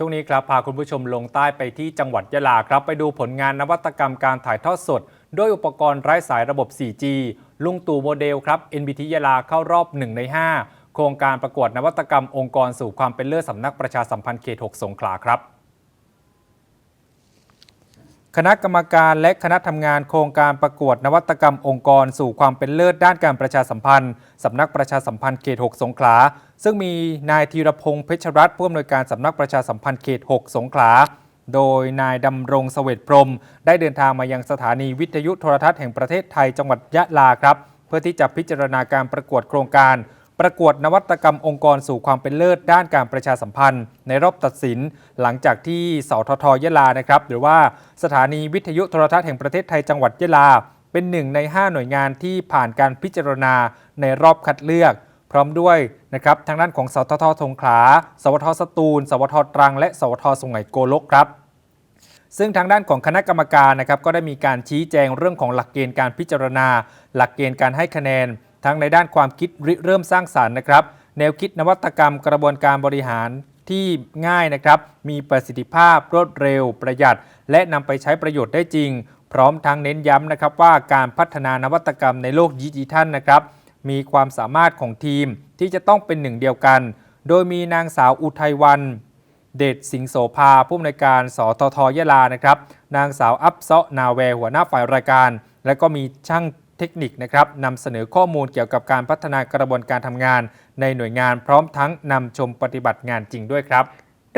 ช่วงนี้ครับพาคุณผู้ชมลงใต้ไปที่จังหวัดยะลาครับ ไปดูผลงานนวัตกรรมการถ่ายทอดสด ด้วยอุปกรณ์ไร้สายระบบ 4G ลุงตู่โมเดลครับ NBT ยะลาเข้ารอบ 1 ใน 5 โครงการประกวดนวัตกรรมองค์กรสู่ความเป็นเลิศสำนักประชาสัมพันธ์เขต 6 สงขลาครับ คณะกรรมการและคณะทำงานโครงการประกวดนวัตกรรมองค์กร สู่ความเป็นเลิศด้านการประชาสัมพันธ์สำนักประชาสัมพันธ์เขต 6 สงขลา ซึ่งมีนายธีรพงษ์เพชรรัตน์ผู้อำนวยการสำนักประชาสัมพันธ์เขต 6 สงขลา โดยนายดำรงเสวตพรม ได้เดินทางมายังสถานีวิทยุโทรทัศน์แห่งประเทศไทยจังหวัดยะลาครับ เพื่อที่จะพิจารณาการประกวดโครงการ ประกวดนวัตกรรมองค์กรสู่ความเป็นเลิศด้านการประชาสัมพันธ์ ในรอบตัดสิน หลังจากที่สททยะลานะครับ หรือว่าสถานีวิทยุโทรทัศน์แห่งประเทศไทยจังหวัดยะลา เป็นหนึ่งใน 5 หน่วยงานที่ผ่านการพิจารณาในรอบคัดเลือก พร้อมด้วยนะครับทางด้านของสททสงขลา สวทสตูล สวทตรัง และสวทสุไหงโกลกครับซึ่งทางด้านของคณะกรรมการนะครับก็ได้มีการชี้แจงเรื่องของหลักเกณฑ์การพิจารณา หลักเกณฑ์การให้คะแนน ทั้งในด้านความคิดริเริ่มสร้างสารรค์นะครับ แนวคิดนวัตกรรมกระบวนการบริหารที่ง่ายนะครับ มีประสิทธิภาพรวดเร็ว ประหยัด และนำไปใช้ประโยชน์ได้จริง พร้อมทั้งเน้นย้ำนะครับว่าการพัฒนานวัตกรรมในโลกดิจิทัลนะครับ มีความสามารถของทีมที่จะต้องเป็นหนึ่งเดียวกัน โดยมีนางสาวอุทัยวันเดชสิงห์โสภาผู้อำนวยการสททยะลานะครับ นางสาวอัพเซาะนาแว หัวหน้าฝ่ายรายการ และก็มีช่าง เทคนิคนะครับนำเสนอข้อมูลเกี่ยวกับการพัฒนากระบวนการทำงาน ในหน่วยงานพร้อมทั้งนำชมปฏิบัติงานจริงด้วยครับ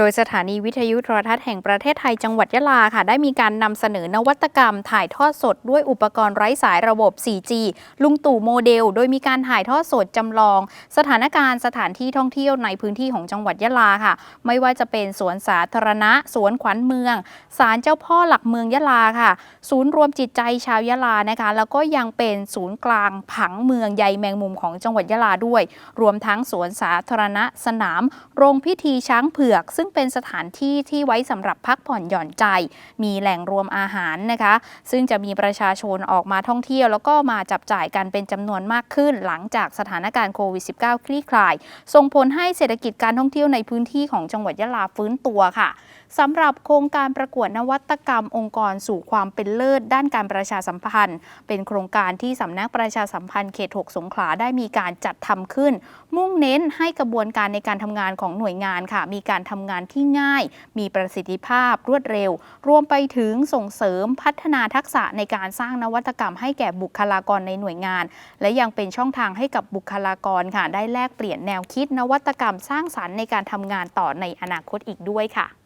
โดยสถานีวิทยุโทรทัศน์แห่งประเทศไทยจังหวัดยะลาค่ะ ได้มีการนำเสนอนวัตกรรม ถ่ายทอดสดด้วยอุปกรณ์ไร้สายระบบ 4G ลุงตู่โมเดล โดยมีการถ่ายทอดสดจำลอง สถานการณ์สถานที่ท่องเที่ยวในพื้นที่ของจังหวัดยะลาค่ะ ไม่ว่าจะเป็นสวนสาธารณะ สวนขวัญเมือง ศาลเจ้าพ่อหลักเมืองยะลาค่ะ ศูนย์รวมจิตใจชาวยะลานะคะ แล้วก็ยังเป็นศูนย์กลางผังเมืองใยแมงมุมของจังหวัดยะลาด้วย รวมทั้งสวนสาธารณะสนาม โรงพิธีช้างเผือก ซึ่งเป็นสถานที่ที่ไว้สำหรับพักผ่อนหย่อนใจ มีแหล่งรวมอาหารนะคะ ซึ่งจะมีประชาชนออกมาท่องเที่ยว แล้วก็มาจับจ่ายกันเป็นจำนวนมากขึ้น หลังจากสถานการณ์โควิด -19 คลี่คลาย ส่งผลให้เศรษฐกิจการท่องเที่ยวในพื้นที่ของจังหวัดยะลาฟื้นตัวค่ะสำหรับโครงการประกวดนวัตกรรมองค์กรสู่ความเป็นเลิศด้านการประชาสัมพันธ์ เป็นโครงการที่สำนักประชาสัมพันธ์เขต 6 สงขลาได้มีการจัดทำขึ้น มุ่งเน้นให้กระบวนการในการทำงานของหน่วยงานค่ะ มีการทำงานที่ง่าย มีประสิทธิภาพรวดเร็ว รวมไปถึงส่งเสริมพัฒนาทักษะในการสร้างนวัตกรรมให้แก่บุคลากรในหน่วยงาน และยังเป็นช่องทางให้กับบุคลากรค่ะ ได้แลกเปลี่ยนแนวคิดนวัตกรรมสร้างสรรค์ในการทำงานต่อในอนาคตอีกด้วยค่ะ